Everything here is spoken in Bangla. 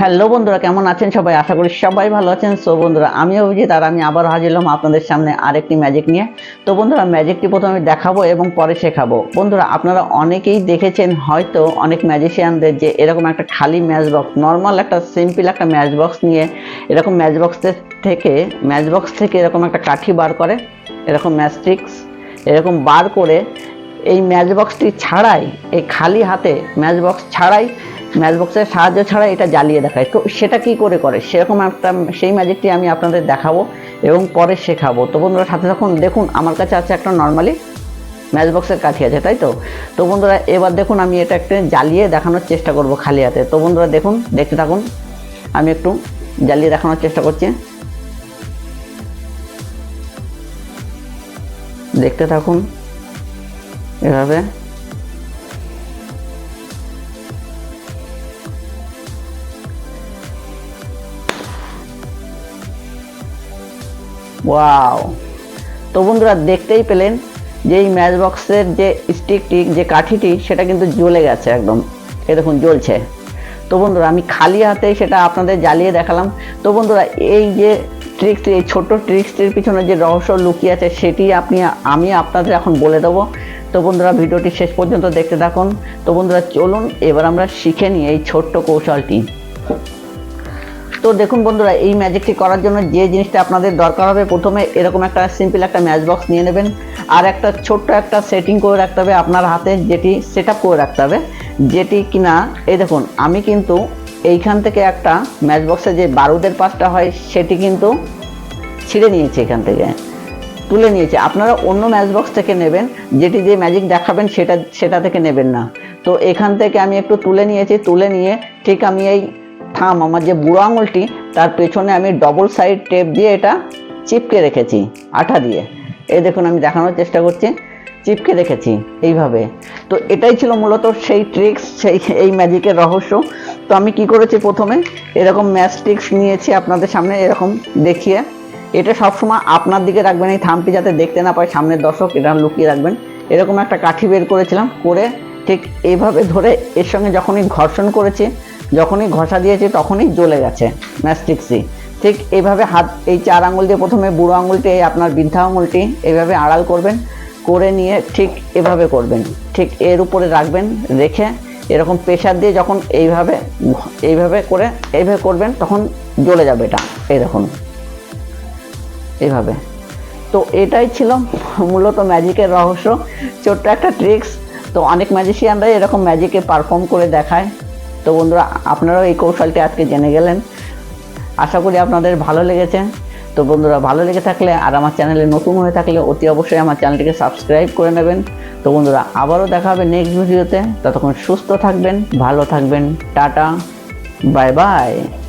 হ্যালো বন্ধুরা, কেমন আছেন সবাই? আশা করি সবাই ভালো আছেন। সো বন্ধুরা, আমি অভিজিৎ আর আমি আবার হাজির হলাম আপনাদের সামনে আরেকটি ম্যাজিক নিয়ে। তো বন্ধুরা, ম্যাজিকটি প্রথমে দেখাবো এবং পরে শেখাবো। বন্ধুরা, আপনারা অনেকেই দেখেছেন হয়তো, অনেক ম্যাজিশিয়ানদের যে এরকম একটা খালি ম্যাচ বক্স নর্মাল একটা সিম্পল একটা ম্যাচ বক্স নিয়ে এরকম ম্যাচ বক্স থেকে ম্যাচ বক্স থেকে এরকম একটা কাঠি বার করে, এরকম ম্যাস্ট্রিক্স এরকম বার করে, এই ম্যাচ বক্সটি ছাড়াই, এই খালি হাতে ম্যাচ বক্স ছাড়াই ম্যাচ বক্সের সাহায্য ছাড়া এটা জ্বালিয়ে দেখায়। তো সেটা কি করে করে? সেরকম একটা সেই ম্যাজিকটি আমি আপনাদের দেখাবো এবং পরে শেখাবো। তো বন্ধুরা, সাথে তখন দেখুন, আমার কাছে আছে একটা নর্মালি ম্যাচ বক্সের কাঠি আছে, তাই তো? তো বন্ধুরা, এবার দেখুন, আমি এটা একটু জ্বালিয়ে দেখানোর চেষ্টা করব খালি হাতে। তো বন্ধুরা, দেখুন, দেখতে থাকুন, আমি একটু জ্বালিয়ে দেখানোর চেষ্টা করছি। দেখতে থাকুন, এভাবে। ওয়াও তো বন্ধুরা দেখতেই পেলেন যে এই ম্যাচ বক্সের যে স্টিকটি যে কাঠিটি, সেটা কিন্তু জ্বলে গেছে একদম। এ দেখুন, জ্বলছে। তো বন্ধুরা, আমি খালি হাতে সেটা আপনাদের জ্বালিয়ে দেখালাম। তো বন্ধুরা, এই যে ট্রিক্সটি এই ছোট্ট ট্রিক্সটির পিছনে যে রহস্য লুকিয়ে আছে, সেটি আপনি, আমি আপনাদের এখন বলে দেবো। তো বন্ধুরা, ভিডিওটি শেষ পর্যন্ত দেখতে থাকুন। তো বন্ধুরা, চলুন, এবার আমরা শিখে নিই এই ছোট্ট কৌশলটি। তো দেখুন বন্ধুরা, এই ম্যাজিকটি করার জন্য যে জিনিসটা আপনাদের দরকার হবে, প্রথমে এরকম একটা সিম্পল একটা ম্যাচ বক্স নিয়ে নেবেন। আর একটা ছোট্ট একটা সেটিং করে রাখতে হবে আপনার হাতে, যেটি সেট করে রাখতে হবে, যেটি কিনা, এই দেখুন, আমি কিন্তু এইখান থেকে একটা ম্যাচ বক্সে যে বারুদের পাশটা হয়, সেটি কিন্তু ছিঁড়ে নিয়েছি এখান থেকে, তুলে নিয়েছে। আপনারা অন্য ম্যাচ বক্স থেকে নেবেন, যেটি যে ম্যাজিক দেখাবেন, সেটা সেটা থেকে নেবেন না। তো এখান থেকে আমি একটু তুলে নিয়েছি, তুলে নিয়ে ঠিক আমি এই থাম, আমার যে বুড়ো আঙুলটি, তার পেছনে আমি ডবল সাইড টেপ দিয়ে এটা চিপকে রেখেছি, আঠা দিয়ে। এই দেখুন, আমি দেখানোর চেষ্টা করছি, চিপকে রেখেছি এইভাবে। তো এটাই ছিল মূলত সেই ট্রিক্স সেই, এই ম্যাজিকের রহস্য। তো আমি কি করেছি প্রথমে? এরকম ম্যাচ ট্রিক্স নিয়েছি আপনাদের সামনে, এরকম দেখিয়ে। এটা সবসময় আপনার দিকে রাখবেন, এই থামটি যাতে দেখতে না পায় সামনের দর্শক, এটা লুকিয়ে রাখবেন। এরকম একটা কাঠি বের করেছিলাম, করে ঠিক এইভাবে ধরে এর সঙ্গে যখনই ঘর্ষণ করেছি যখনই ঘষা দিয়েছি তখনই জ্বলে গেছে ম্যাস্টিক্সি ঠিক এইভাবে হাত, এই চার আঙুল দিয়ে প্রথমে বুড়ো আঙুলটি আপনার বৃদ্ধা আঙুলটি এইভাবে আড়াল করবেন, করে নিয়ে ঠিক এভাবে করবেন। ঠিক এর উপরে রাখবেন, রেখে এরকম প্রেশার দিয়ে যখন এইভাবে এইভাবে করে, এইভাবে করবেন তখন জ্বলে যাবে এটা, এই দেখুন। এইভাবে। তো এটাই ছিল মূলত ম্যাজিকের রহস্য। ছোট্ট একটা ট্রিক্স। তো অনেক ম্যাজিশিয়ানরাই এরকম ম্যাজিকে পারফর্ম করে দেখায়। তো বন্ধুরা, আপনারাও এই কৌশলটি আজকে জেনে গেলেন। আশা করি আপনাদের ভালো লেগেছে। তো বন্ধুরা, ভালো লেগে থাকলে আর আমার চ্যানেলে নতুন হয়ে থাকলে অতি অবশ্যই আমার চ্যানেলটিকে সাবস্ক্রাইব করে নেবেন। তো বন্ধুরা, আবারও দেখা হবে নেক্সট ভিডিওতে ততক্ষণ সুস্থ থাকবেন, ভালো থাকবেন। Ta ta, bye bye.